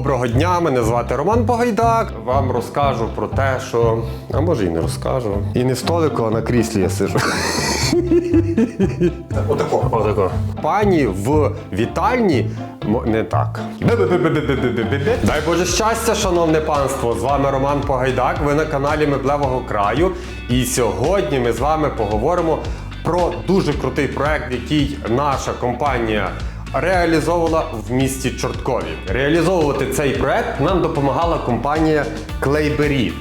Доброго дня, мене звати Роман Погайдак. Вам розкажу про те, що. А може і не розкажу. І не в столику, а на кріслі я сижу. Отако. Отако. Пані в вітальні. Не так. Дай Боже щастя, шановне панство! З вами Роман Погайдак. Ви на каналі Меблевого краю. І сьогодні ми з вами поговоримо про дуже крутий проект, який наша компанія реалізовувала в місті Чорткові. Реалізовувати цей проект нам допомагала компанія Клейберіт.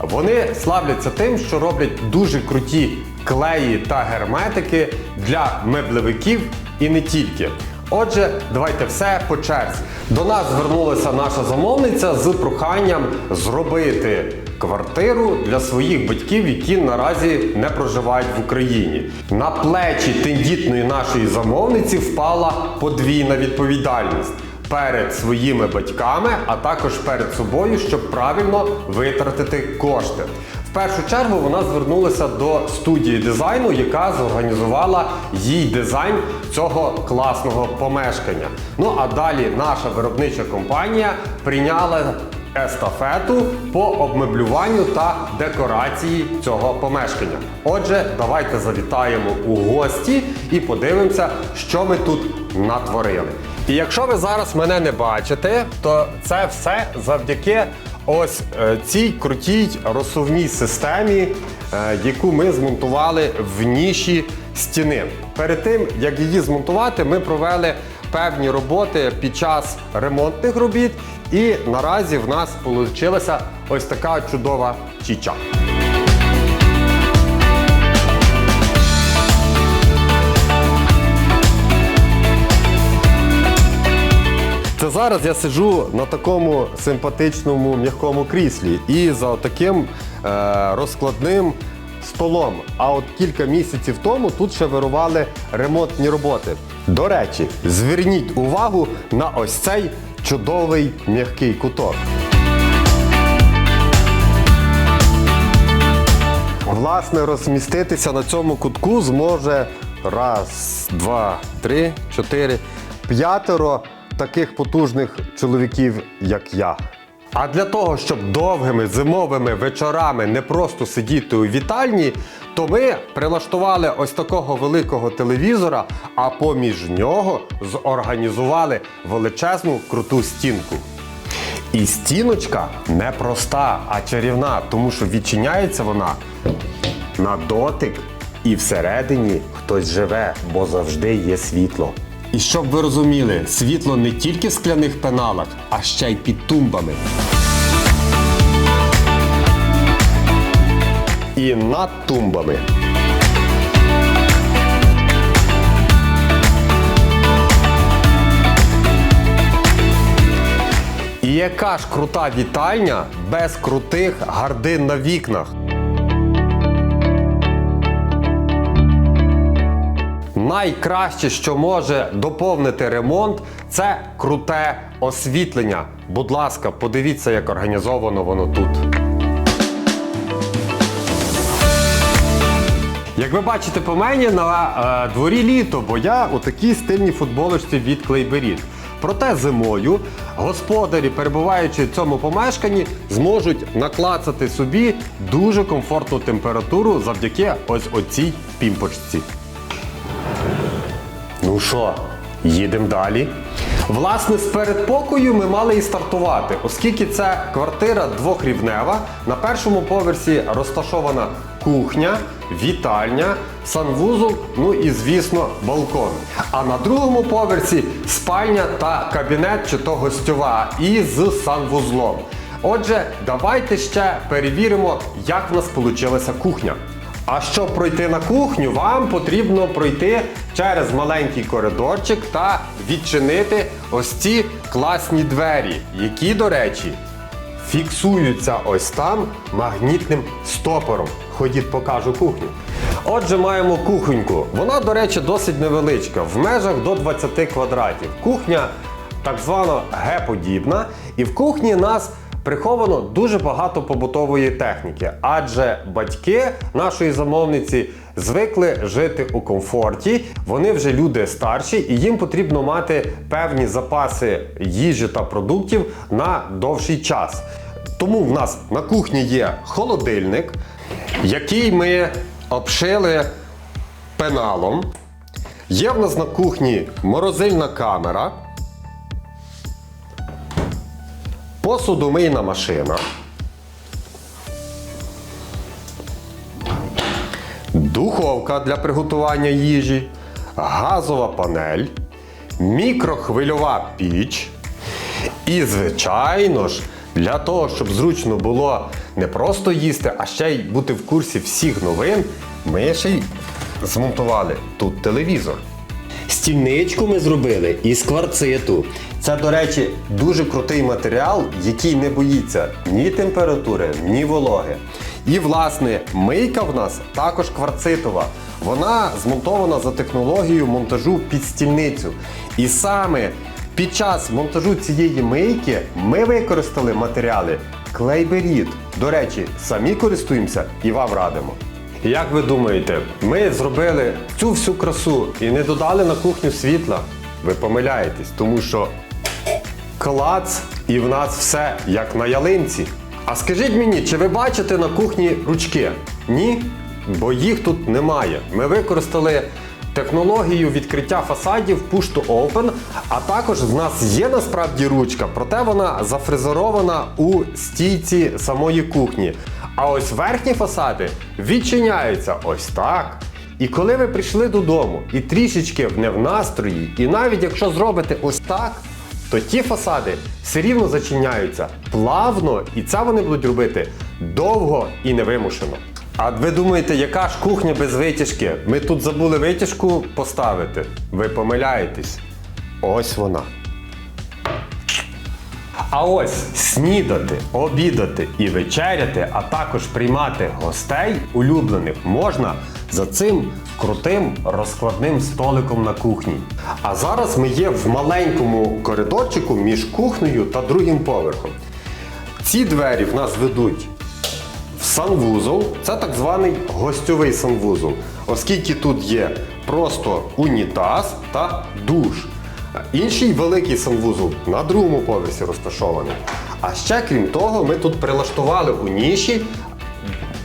Вони славляться тим, що роблять дуже круті клеї та герметики для меблевиків і не тільки. Отже, давайте все по черзі. До нас звернулася наша замовниця з проханням зробити квартиру для своїх батьків, які наразі не проживають в Україні. На плечі тендітної нашої замовниці впала подвійна відповідальність перед своїми батьками, а також перед собою, щоб правильно витратити кошти. В першу чергу вона звернулася до студії дизайну, яка зорганізувала їй дизайн цього класного помешкання. Ну а далі наша виробнича компанія прийняла естафету по обмеблюванню та декорації цього помешкання. Отже, давайте завітаємо у гості і подивимося, що ми тут натворили. І якщо ви зараз мене не бачите, то це все завдяки ось е, цій крутій розсувній системі, е, яку ми змонтували в ніші стіни. Перед тим як її змонтувати, ми провели певні роботи під час ремонтних робіт, і наразі в нас вийшла ось така чудова чіча. Це зараз я сиджу на такому симпатичному м'якому кріслі і за таким е, розкладним столом. А от кілька місяців тому тут ще вирували ремонтні роботи. До речі, зверніть увагу на ось цей чудовий м'який куток. Власне, розміститися на цьому кутку зможе раз, два, три, чотири, п'ятеро таких потужних чоловіків, як я. А для того, щоб довгими зимовими вечорами не просто сидіти у вітальні, то ми прилаштували ось такого великого телевізора, а поміж нього зорганізували величезну круту стінку. І стіночка не проста, а чарівна, тому що відчиняється вона на дотик, і всередині хтось живе, бо завжди є світло. І щоб ви розуміли, світло не тільки в скляних пеналах, а ще й під тумбами. І над тумбами. І яка ж крута вітальня без крутих гардин на вікнах? Найкраще, що може доповнити ремонт, це круте освітлення. Будь ласка, подивіться, як організовано воно тут. Як ви бачите по мені, на е, дворі літо, бо я у такій стильній футболочці від Клейберіт. Проте зимою господарі, перебуваючи в цьому помешканні, зможуть наклацати собі дуже комфортну температуру завдяки ось оцій пімпочці. Ну що, їдемо далі. Власне, з передпокою ми мали і стартувати, оскільки це квартира двохрівнева. На першому поверсі розташована кухня, вітальня, санвузол, ну і, звісно, балкон. А на другому поверсі спальня та кабінет чи то гостьова із санвузлом. Отже, давайте ще перевіримо, як в нас вийшла кухня. А щоб пройти на кухню, вам потрібно пройти через маленький коридорчик та відчинити ось ці класні двері, які, до речі, фіксуються ось там магнітним стопором. Ходіть, покажу кухню. Отже, маємо кухоньку. Вона, до речі, досить невеличка, в межах до 20 квадратів. Кухня так звана Г-подібна, і в кухні нас приховано дуже багато побутової техніки, адже батьки нашої замовниці звикли жити у комфорті. Вони вже люди старші, і їм потрібно мати певні запаси їжі та продуктів на довший час. Тому в нас на кухні є холодильник, який ми обшили пеналом. Є в нас на кухні морозильна камера, посудомийна машина, духовка для приготування їжі, газова панель, мікрохвильова піч. І, звичайно ж, для того, щоб зручно було не просто їсти, а ще й бути в курсі всіх новин, ми ще й змонтували тут телевізор. Стільничку ми зробили із кварциту. Це, до речі, дуже крутий матеріал, який не боїться ні температури, ні вологи. І, власне, мийка в нас також кварцитова. Вона змонтована за технологією монтажу під стільницю. І саме під час монтажу цієї мийки ми використали матеріали клейберіт. До речі, самі користуємося і вам радимо. Як ви думаєте, ми зробили цю всю красу і не додали на кухню світла? Ви помиляєтесь, тому що клац і в нас все як на ялинці. А скажіть мені, чи ви бачите на кухні ручки? Ні? Бо їх тут немає. Ми використали технологію відкриття фасадів Push to Open, а також в нас є насправді ручка, проте вона зафрезерована у стійці самої кухні. А ось верхні фасади відчиняються ось так. І коли ви прийшли додому і трішечки не в настрої, і навіть якщо зробите ось так, то ті фасади все рівно зачиняються плавно, і це вони будуть робити довго і невимушено. А ви думаєте, яка ж кухня без витяжки? Ми тут забули витяжку поставити. Ви помиляєтесь. Ось вона. А ось снідати, обідати і вечеряти, а також приймати гостей улюблених можна за цим крутим розкладним столиком на кухні. А зараз ми є в маленькому коридорчику між кухнею та другим поверхом. Ці двері в нас ведуть санвузол. Це так званий гостьовий санвузол, оскільки тут є просто унітаз та душ. Інший великий санвузол на другому поверсі розташований. А ще крім того, ми тут прилаштували у ніші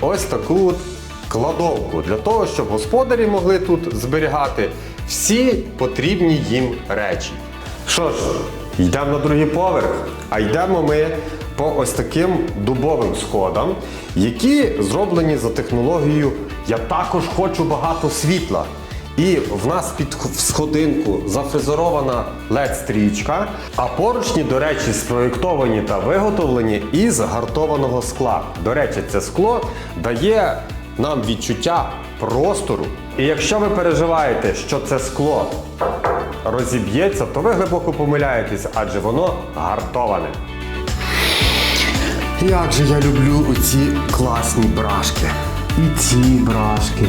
ось таку от кладовку для того, щоб господарі могли тут зберігати всі потрібні їм речі. Що ж, йдемо на другий поверх, а йдемо ми по ось таким дубовим сходам, які зроблені за технологією Я також хочу багато світла. І в нас під сходинку зафрезерована LED-стрічка, а поручні, до речі, спроєктовані та виготовлені із гартованого скла. До речі, це скло дає нам відчуття простору. І якщо ви переживаєте, що це скло розіб'ється, то ви глибоко помиляєтесь, адже воно гартоване. Як же я люблю оці класні брашки. І ці брашки.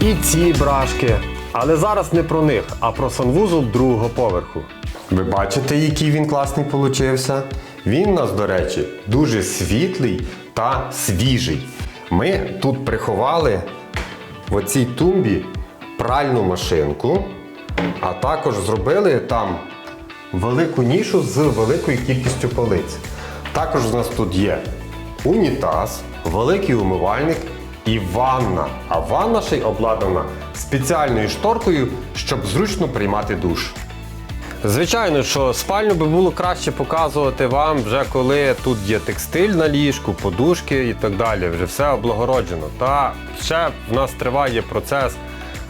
І ці брашки. Але зараз не про них, а про санвузол другого поверху. Ви бачите, який він класний получився? Він у нас, до речі, дуже світлий та свіжий. Ми тут приховали в оцій тумбі пральну машинку, а також зробили там велику нішу з великою кількістю полиць. Також у нас тут є унітаз, великий умивальник і ванна. А ванна ще й обладнана спеціальною шторкою, щоб зручно приймати душ. Звичайно, що спальню би було краще показувати вам вже коли тут є текстиль на ліжку, подушки і так далі. Вже все облагороджено. Та ще в нас триває процес,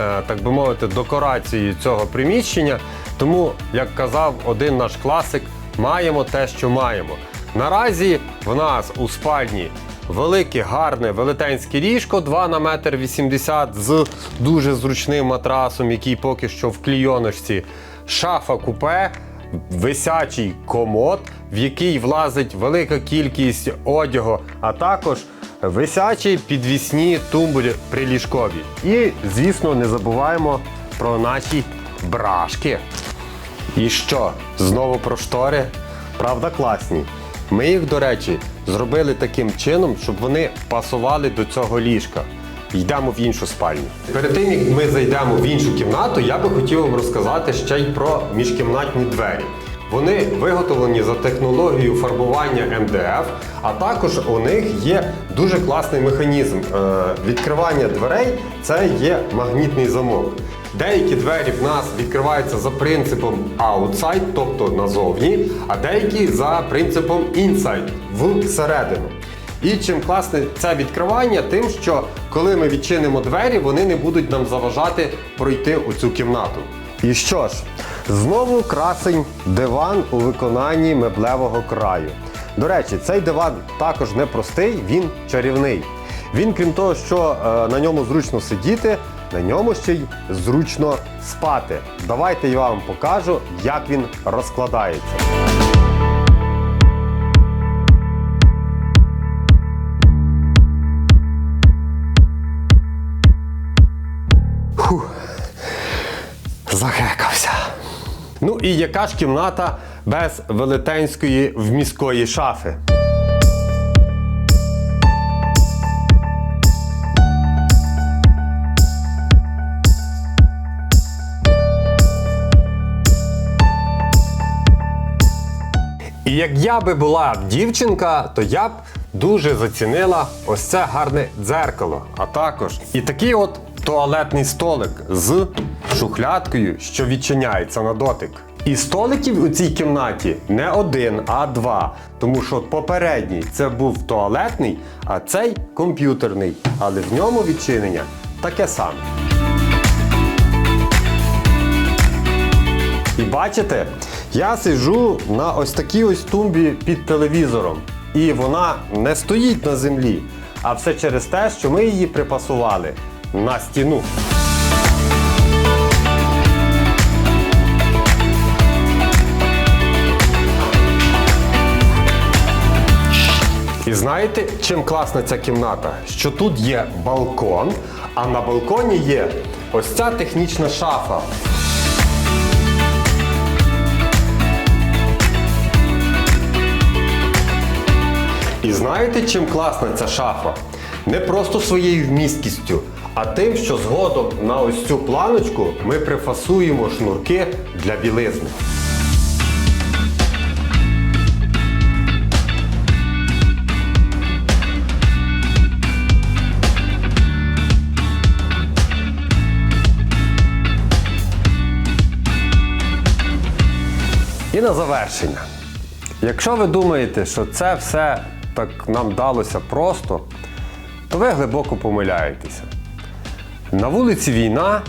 е, так би мовити, декорації цього приміщення. Тому, як казав один наш класик, маємо те, що маємо. Наразі в нас у спальні велике, гарне велетенське ліжко 2 на метр 80 з дуже зручним матрасом, який поки що в клійоночці. Шафа купе, висячий комод, в який влазить велика кількість одягу, а також висячі підвісні тумбулі приліжкові. І, звісно, не забуваємо про наші брашки. І що? Знову про штори? Правда, класні. Ми їх, до речі, зробили таким чином, щоб вони пасували до цього ліжка. йдемо в іншу спальню. Перед тим як ми зайдемо в іншу кімнату, я би хотів вам розказати ще й про міжкімнатні двері. Вони виготовлені за технологією фарбування МДФ, а також у них є дуже класний механізм. Е, Відкривання дверей це є магнітний замок. Деякі двері в нас відкриваються за принципом outside, тобто назовні, а деякі за принципом inside, всередину. І чим класне це відкривання, тим, що коли ми відчинимо двері, вони не будуть нам заважати пройти у цю кімнату. І що ж, знову красень диван у виконанні меблевого краю. До речі, цей диван також не простий, він чарівний. Він, крім того, що е, на ньому зручно сидіти, на ньому ще й зручно спати. Давайте я вам покажу, як він розкладається. Захекався. Ну і яка ж кімната без велетенської вміської шафи? І як я би була дівчинка, то я б дуже зацінила ось це гарне дзеркало. А також і такий от туалетний столик з шухлядкою, що відчиняється на дотик. І столиків у цій кімнаті не один, а два. Тому що попередній це був туалетний, а цей комп'ютерний. Але в ньому відчинення таке саме. І бачите, я сиджу на ось такій ось тумбі під телевізором. І вона не стоїть на землі, а все через те, що ми її припасували на стіну. Знаєте, чим класна ця кімната? Що тут є балкон, а на балконі є ось ця технічна шафа. І знаєте, чим класна ця шафа? Не просто своєю вмісткістю, а тим, що згодом на ось цю планочку ми прифасуємо шнурки для білизни. І на завершення. Якщо ви думаєте, що це все так нам далося просто, то ви глибоко помиляєтеся. На вулиці війна,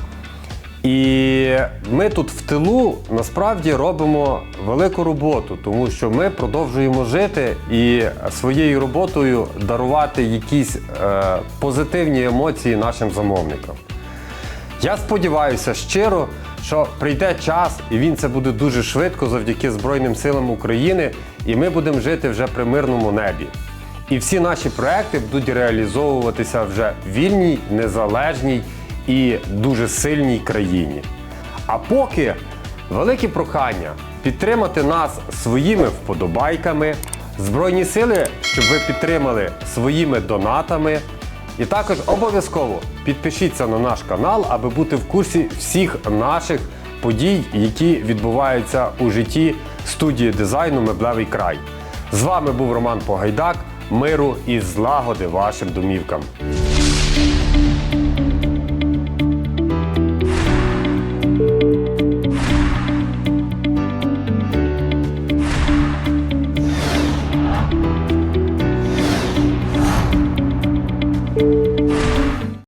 і ми тут в тилу насправді робимо велику роботу, тому що ми продовжуємо жити і своєю роботою дарувати якісь е, позитивні емоції нашим замовникам. Я сподіваюся щиро, що прийде час, і він це буде дуже швидко завдяки Збройним силам України, і ми будемо жити вже при мирному небі. І всі наші проекти будуть реалізовуватися вже в вільній, незалежній і дуже сильній країні. А поки велике прохання підтримати нас своїми вподобайками, Збройні сили, щоб ви підтримали своїми донатами. І також обов'язково підпишіться на наш канал, аби бути в курсі всіх наших подій, які відбуваються у житті студії дизайну Меблевий край. З вами був Роман Погайдак. Миру і злагоди вашим домівкам.